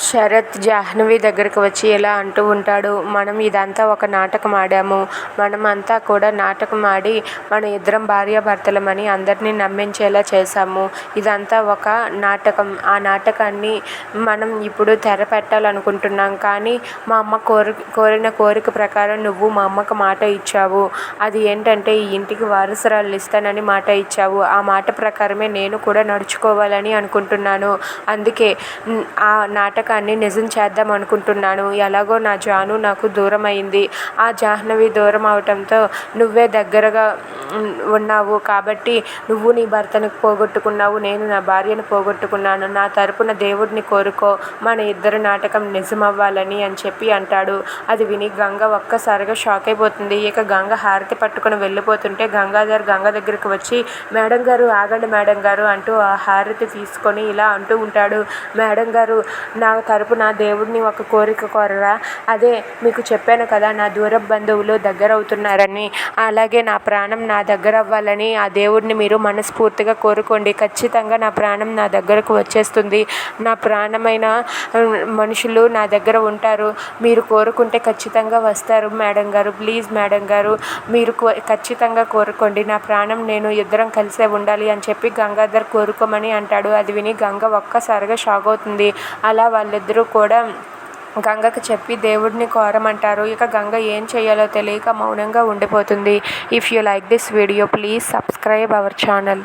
శరత్ జాహ్నవి దగ్గరకు వచ్చి ఇలా అంటూ ఉంటాడు మనం ఇదంతా ఒక నాటకం ఆడాము. మనం అంతా కూడా నాటకం ఆడి మన ఇద్దరం భార్యాభర్తలమని అందరినీ నమ్మించేలా చేశాము. ఇదంతా ఒక నాటకం. ఆ నాటకాన్ని మనం ఇప్పుడు తెర పెట్టాలనుకుంటున్నాం కానీ మా అమ్మ కోరి కోరిన కోరిక ప్రకారం నువ్వు మా అమ్మకు మాట ఇచ్చావు. అది ఏంటంటే ఈ ఇంటికి వారసురాలు ఇస్తానని మాట ఇచ్చావు. ఆ మాట ప్రకారమే నేను కూడా నడుచుకోవాలని అనుకుంటున్నాను. అందుకే ఆ నాటకం నాటకాన్ని నిజం చేద్దాం అనుకుంటున్నాను. ఎలాగో నా జాను నాకు దూరం అయింది ఆ జాహ్నవి దూరం అవటంతో నువ్వే దగ్గరగా ఉన్నావు కాబట్టి నువ్వు నీ భర్తను పోగొట్టుకున్నావు నేను నా భార్యను పోగొట్టుకున్నాను. నా తరపున దేవుడిని కోరుకో మన ఇద్దరు నాటకం నిజమవ్వాలని అని చెప్పి అంటాడు. అది విని గంగ ఒక్కసారిగా షాక్ అయిపోతుంది. ఇక గంగ హారతి పట్టుకుని వెళ్ళిపోతుంటే గంగాధర్ గంగ దగ్గరికి వచ్చి మేడం గారు ఆగండి మేడం గారు అంటూ ఆ హారతి తీసుకొని ఇలా అంటూ ఉంటాడు. మేడం గారు నా తరపున దేవుడిని ఒక కోరిక కోరరా? అదే మీకు చెప్పాను కదా నా దూర బంధువులు దగ్గర అవుతున్నారని అలాగే నా ప్రాణం నా దగ్గర అవ్వాలని ఆ దేవుడిని మీరు మనస్ఫూర్తిగా కోరుకోండి. ఖచ్చితంగా నా ప్రాణం నా దగ్గరకు వచ్చేస్తుంది. నా ప్రాణమైన మనుషులు నా దగ్గర ఉంటారు. మీరు కోరుకుంటే ఖచ్చితంగా వస్తారు. మేడం గారు ప్లీజ్ మేడం గారు మీరు ఖచ్చితంగా కోరుకోండి. నా ప్రాణం నేను ఇద్దరం కలిసే ఉండాలి అని చెప్పి గంగాధర్ కోరుకోమని అంటాడు. అది విని గంగ ఒక్కసారిగా షాక్ అవుతుంది. అలా వాళ్ళిద్దరూ కూడా గంగకు చెప్పి దేవుడిని కోరమంటారు. ఇక గంగ ఏం చేయాలో తెలియక మౌనంగా ఉండిపోతుంది. If you like this video please subscribe our channel